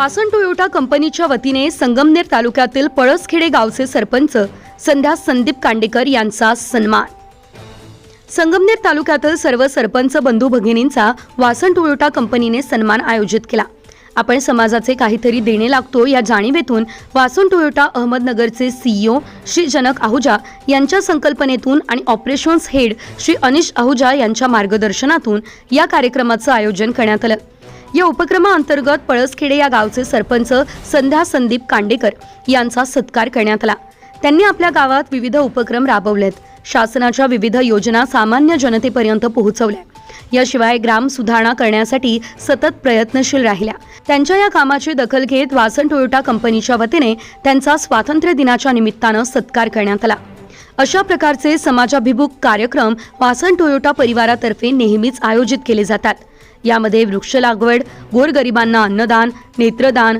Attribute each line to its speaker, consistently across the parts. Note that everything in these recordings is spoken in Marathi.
Speaker 1: वासन टोयोटा कंपनीच्या वतीने संगमनेर तालुक्यातील पळसखेडे गावचे सरपंच संध्या संदीप कांडेकर यांचा सन्मान. संगमनेर तालुक्यातील सर्व सरपंच बंधू भगिनींचा वासन टोयोटा कंपनीने सन्मान आयोजित केला. आपण समाजाचे काहीतरी देणे लागतो या जाणीवेतून वासन टोयोटा अहमदनगरचे सीईओ श्री जनक आहुजा यांच्या संकल्पनेतून आणि ऑपरेशन्स हेड श्री अनिश आहुजा यांच्या मार्गदर्शनातून या कार्यक्रमाचं आयोजन करण्यात आलं. या उपक्रमाअंतर्गत पळसखेडे या गावचे सरपंच संध्या संदीप कांडेकर यांचा सत्कार करण्यात आला. त्यांनी आपल्या गावात विविध उपक्रम राबवलेत. शासनाच्या विविध योजना सामान्य जनतेपर्यंत पोहोचवल्या. याशिवाय ग्राम सुधारणा करण्यासाठी सतत प्रयत्नशील राहिल्या. त्यांच्या या कामाची दखल घेत वासन टोयोटा कंपनीच्या वतीने त्यांचा स्वातंत्र्य दिनाच्या निमित्तानं सत्कार करण्यात आला. अशा प्रकारचे समाजाभिमुख कार्यक्रम वासन टोयोटा परिवारातर्फे नेहमीच आयोजित केले जातात. यामध्ये वृक्ष लागवड गोरगरिबांना अन्नदान नेत्रदान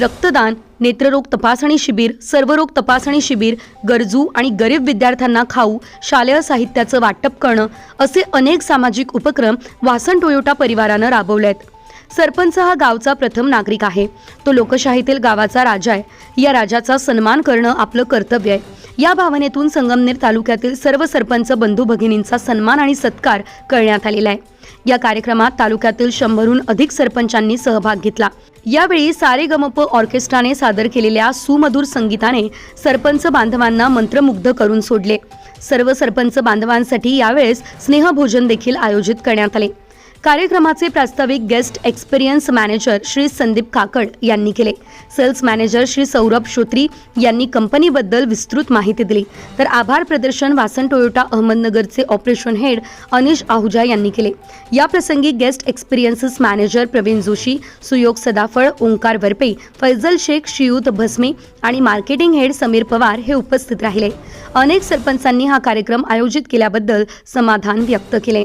Speaker 1: रक्तदान नेत्ररोग तपासणी शिबिर सर्वरोग तपासणी शिबिर गरजू आणि गरीब विद्यार्थ्यांना खाऊ शालेय साहित्याचं वाटप करणं असे अनेक सामाजिक उपक्रम वासन टोयोटा परिवारानं राबवले आहेत सरपंच हा गावचा प्रथम नागरिक आहे. तो लोकशाहीतील गावाचा राजा आहे. या राजाचा सन्मान करणं आपलं कर्तव्य आहे. या भावनेतून संगमनेर तालुक्यातील सर्व सरपंच बंधू भगिनींचा सन्मान आणि सत्कार करण्यात आलेला आहे. या कार्यक्रमात तालुक्यातील शंभरहून अधिक सरपंचांनी सहभाग घेतला. यावेळी सारे गमप ऑर्केस्ट्राने सादर केलेल्या सुमधुर संगीताने सरपंच बांधवांना मंत्रमुग्ध करून सोडले. सर्व सरपंच बांधवांसाठी यावेळेस स्नेहभोजन देखील आयोजित करण्यात आले. कार्यक्रमाचे प्रास्ताविक guest experience manager Shri Sandeep Kakad यांनी केले. सेल्स मॅनेजर श्री सौरभ श्रोत्री यांनी कंपनीबद्दल विस्तृत माहिती दिली. तर आभार प्रदर्शन वासन टोयोटा अहमदनगरचे ऑपरेशन हेड अनिश आहुजा यांनी केले. या प्रसंगी guest experiences manager Praveen Joshi Suyog Sadaphal Omkar Warpe Faizal Shaikh शियूत Bhasme आणि मार्केटिंग हेड समीर पवार हे उपस्थित राहिले. अनेक सरपंचांनी हा कार्यक्रम आयोजित केल्याबद्दल समाधान व्यक्त केले.